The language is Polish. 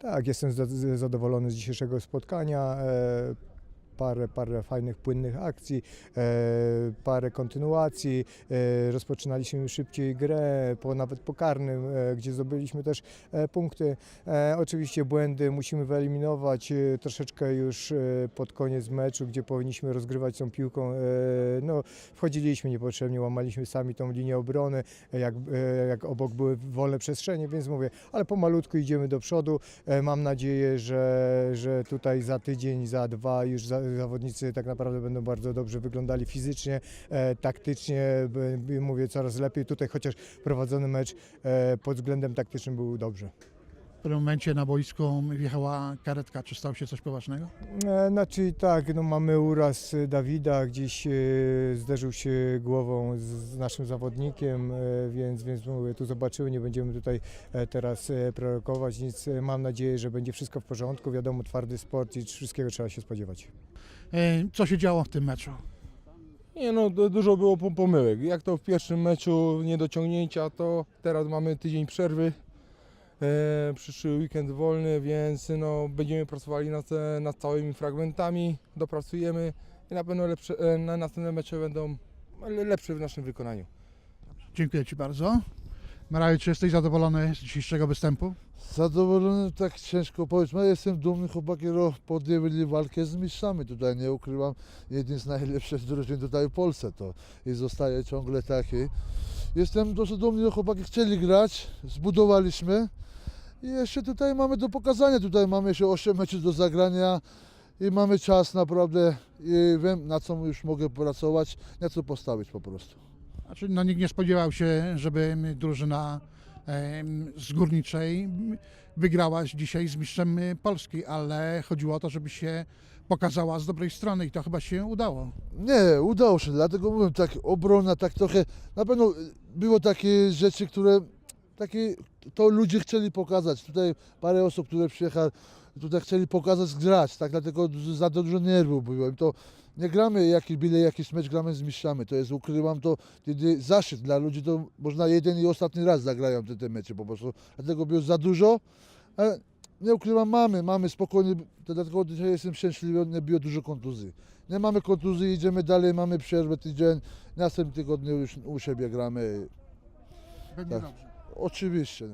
Tak, jestem za- zadowolony z dzisiejszego spotkania. Parę, parę fajnych, płynnych akcji, e, parę kontynuacji. E, rozpoczynaliśmy szybciej grę, po, nawet po karnym, e, gdzie zdobyliśmy też punkty. Oczywiście błędy musimy wyeliminować troszeczkę już pod koniec meczu, gdzie powinniśmy rozgrywać tą piłką. No, wchodziliśmy niepotrzebnie, łamaliśmy sami tą linię obrony, jak, jak obok były wolne przestrzenie, więc mówię, ale pomalutku idziemy do przodu. Mam nadzieję, że, że tutaj za tydzień, za dwa już za, zawodnicy tak naprawdę będą bardzo dobrze wyglądali fizycznie, e, taktycznie, b- mówię coraz lepiej. Tutaj chociaż prowadzony mecz e, pod względem taktycznym był dobrze. W pewnym momencie na boisku wjechała karetka. Czy stało się coś poważnego? E, Znaczy tak, no mamy uraz Dawida, gdzieś e, zderzył się głową z, z naszym zawodnikiem, e, więc, więc mówię, tu zobaczymy, nie będziemy tutaj e, teraz e, prorokować nic. E, Mam nadzieję, że będzie wszystko w porządku. Wiadomo, twardy sport i wszystkiego trzeba się spodziewać. E, Co się działo w tym meczu? Nie no, du- dużo było pom- pomyłek. Jak to w pierwszym meczu niedociągnięcia, to teraz mamy tydzień przerwy. E, przyszły weekend wolny, więc no, będziemy pracowali nad, nad całymi fragmentami, dopracujemy i na pewno lepsze, e, na następne mecze będą le- lepsze w naszym wykonaniu. Dziękuję Ci bardzo. Maraju, czy jesteś zadowolony z dzisiejszego występu? Zadowolony tak ciężko powiedzieć. No, jestem dumny, chłopaki ro- podjęli walkę z mistrzami. Tutaj nie ukrywam, jeden z najlepszych drużyn tutaj w Polsce to i zostaje ciągle taki. Jestem dosyć dumny, że chłopaki chcieli grać, zbudowaliśmy i jeszcze tutaj mamy do pokazania. Tutaj mamy jeszcze 8 meczów do zagrania i mamy czas naprawdę i wiem na co już mogę pracować, na co postawić po prostu. Znaczy, no, nikt nie spodziewał się, żeby drużyna z Górniczej wygrała dzisiaj z mistrzem y, Polski, ale chodziło o to, żeby się pokazała z dobrej strony i to chyba się udało. Nie, udało się, dlatego mówię, tak obrona, tak trochę, na pewno było takie rzeczy, które, takie, to ludzie chcieli pokazać, tutaj parę osób, które przyjechały, tutaj chcieli pokazać, grać, tak, dlatego za dużo nerwów było im to, nie gramy jaki, byle jakiś mecz, gramy z mistrzami, to jest, ukrywam to, kiedy zaszczyt dla ludzi, to można jeden i ostatni raz zagrają te, te mecze po prostu, dlatego było za dużo, ale nie ukrywam, mamy, mamy spokojnie, to dlatego dzisiaj jestem szczęśliwy, nie było dużo kontuzji. Nie mamy kontuzji, idziemy dalej, mamy przerwę tydzień, następnym tygodniu już u siebie gramy. Będzie Tak. dobrze. Oczywiście.